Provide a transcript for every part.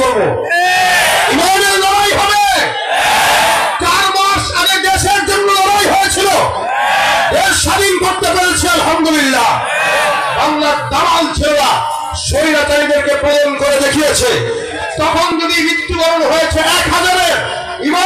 করব। লড়াই হবে। চার মাস আগে দেশের জন্য লড়াই হয়েছিল। দেশ স্বাধীন করতে পেরেছে, আলহামদুলিল্লাহ। বাংলার দালাল ছেলেরা, স্বৈরাচারীদেরকে প্রদান করে দেখিয়েছে। তখন যদি মৃত্যুবরণ হয়েছে এক হাজারের ইমানের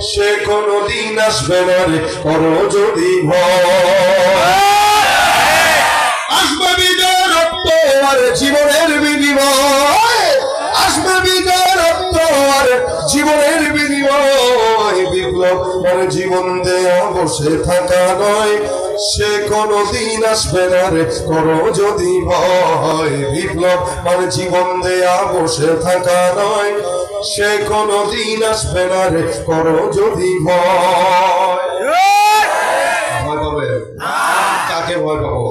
সে কোনো দিন আসবে না রে, করো যদি আসবে বিজয় আর জীবনের বিনিময়। আসবে বিজয় রক্ত আর জীবনের মানে জীবন দেয়া বসে থাকা নয়। সে কোনো দিন আসবে না রে, করো যদি ভয়। বিপ্লব মানে জীবন দেয়া বসে থাকা নয়। সে কোনো দিন আসবে না রে, করো যদি ভয়। পাবে? কাকে ভয় পাবো?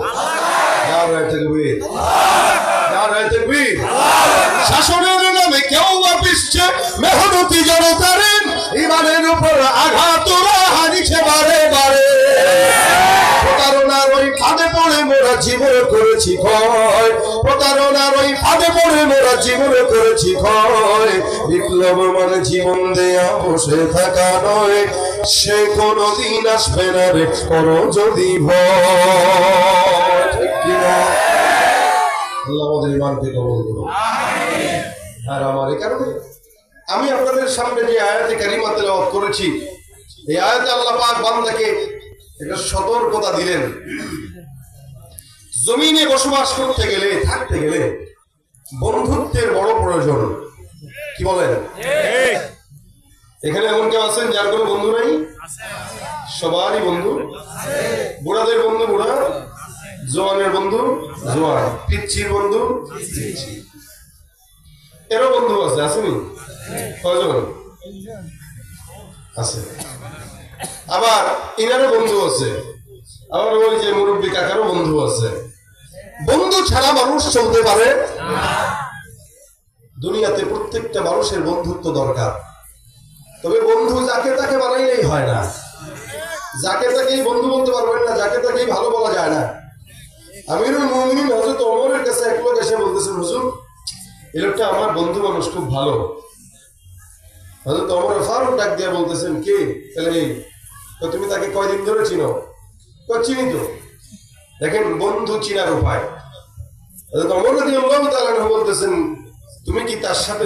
শাসনের নামে কেউ বাপিসছে মেহনতি জনতারে ইমানের উপর আঘাত হানিছে বারে বারে। জীবন করেছি ক্ষয়। প্রতারণার ওই ফাঁদে পড়ে মোরা জীবন করেছি ক্ষয়। বিপ্লব জীবন দেয়া বসে থাকা নয়। সে কোনো দিন আসবে না রে যদি আমাদের কবল আর আমার কারণে আমি আপনাদের সামনে যে আয়াতে কারিমা তেলাওয়াত করেছি, এই আয়াতে আল্লাহ পাক বান্দাকে একটা সতর্কতা দিলেন। জমিনে বসবাস করতে গেলে, থাকতে গেলে বন্ধুত্বের বড় প্রয়োজন। কি বলেন? এখানে এমন কেউ আছেন যার কোনো বন্ধু নাই? সবারই বন্ধু। বুড়াদের বন্ধু বুড়া, জোয়ানের বন্ধু জোয়ান। পিচ্ছির বন্ধু এরও বন্ধু আছে আসেনি কজন আছে। আবার ইনারও বন্ধু আছে। আবার ওই যে মুরব্বী কাকারও বন্ধু আছে। বন্ধু ছাড়া মানুষ চলতে পারে? দুনিয়াতে প্রত্যেকটা মানুষের বন্ধুত্ব দরকার। তবে বন্ধু যাকে তাকে বানাইলেই হয় না। যাকে তাকেই বন্ধু বলতে পারবেন না, যাকে তাকেই ভালো বলা যায় না। আমিরুল মুমিনিন হযরত ওমরের কাছে এক লোক এসে বলতেছেন, হুজুর এই লোকটা আমার বন্ধু মানুষ, খুব ভালো। ফারুক ডাক দিয়ে বলতেছেন, কে? তাহলে এই তুমি তাকে কয়দিন ধরে চিনো? চিনি তো। দেখেন, বন্ধু চিনার উপায়। ওমর রাদিয়াল্লাহু বলতেছেন, তুমি কি তার সাথে